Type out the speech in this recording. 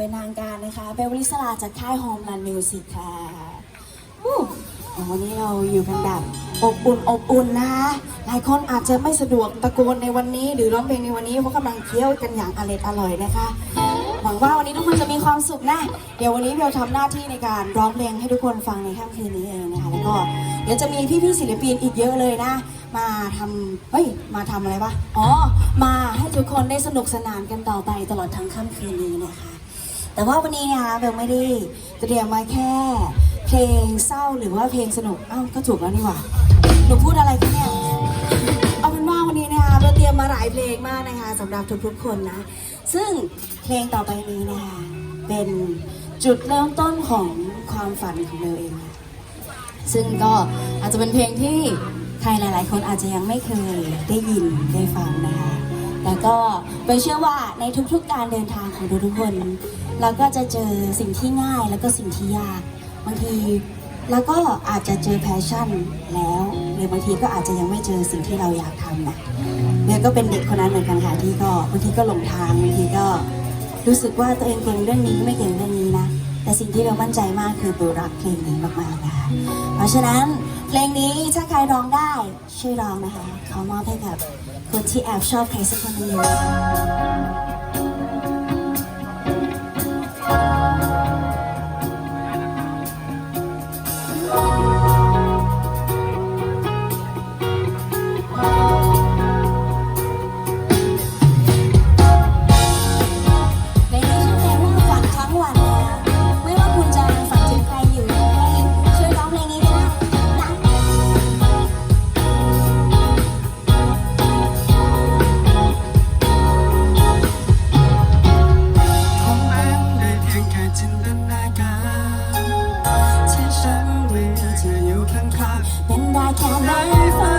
เป็นทางการนะคะเบลวลิสลาจากค่ายโฮมรันมิวสิกค่ะวันนี้เราอยู่กันแบบอบอุ่นอบอุ่นนะคะหลายคนอาจจะไม่สะดวกตะโกนในวันนี้ หรือร้องเพลงในวันนี้เพราะกำลังเคี้ยวกันอย่างอร่อยอร่อยนะคะ หวังว่าวันนี้ทุกคนจะมีความสุขนะ เดี๋ยววันนี้เบลทำหน้าที่ในการร้องเพลงให้ทุกคนฟังในค่ำคืนนี้เองนะคะแล้วก็เดี๋ยวจะมีพี่ๆศิลปินอีกเยอะเลยนะ มาทำเฮ้ยมาทำอะไรวะอ๋อมาให้ทุกคนได้สนุกสนานกันต่อไปตลอดทั้งค่ำคืนนี้นะคะ แต่ว่าวันนี้นะคะเบลไม่ได้เตรียมมาแค่เพลงเศร้าหรือว่าเพลงสนุกอ้าวก็ถูกแล้วนี่หว่าหนูพูดอะไรคะเนี่ยเอาเป็นว่าวันนี้นะคะเราเตรียมมาหลายเพลงมากนะคะสำหรับทุกๆคนนะ ซึ่งเพลงต่อไปนี้นะคะเป็นจุดเริ่มต้นของความฝันของเราเอง ซึ่งก็อาจจะเป็นเพลงที่ใครหลาย ๆ คนอาจจะยังไม่เคยได้ยินได้ฟังนะคะ แต่ก็ไปเชื่อว่าในทุกๆการเดินทางของทุกๆคน เราก็จะเจอสิ่งที่ง่ายแล้วก็สิ่งที่ยากบางทีแล้วก็อาจจะเจอแพชชั่นแล้วหรือบางทีก็อาจจะยังไม่เจอสิ่งที่เราอยากทำนะเนี่ยก็เป็นเด็กคนนั้นเหมือนกันค่ะที่ก็บางทีก็หลงทางบางทีก็รู้สึกว่าตัวเองเก่งเรื่องนี้ไม่เก่งเรื่องนี้นะ แต่สิ่งที่เรามั่นใจมากคือเรารักเพลงนี้มากๆนะคะเพราะฉะนั้นเพลงนี้ถ้าใครร้องได้ช่วยร้องนะคะขอมอบให้กับคนที่แอบชอบใครสักคนหนึง and I can't live.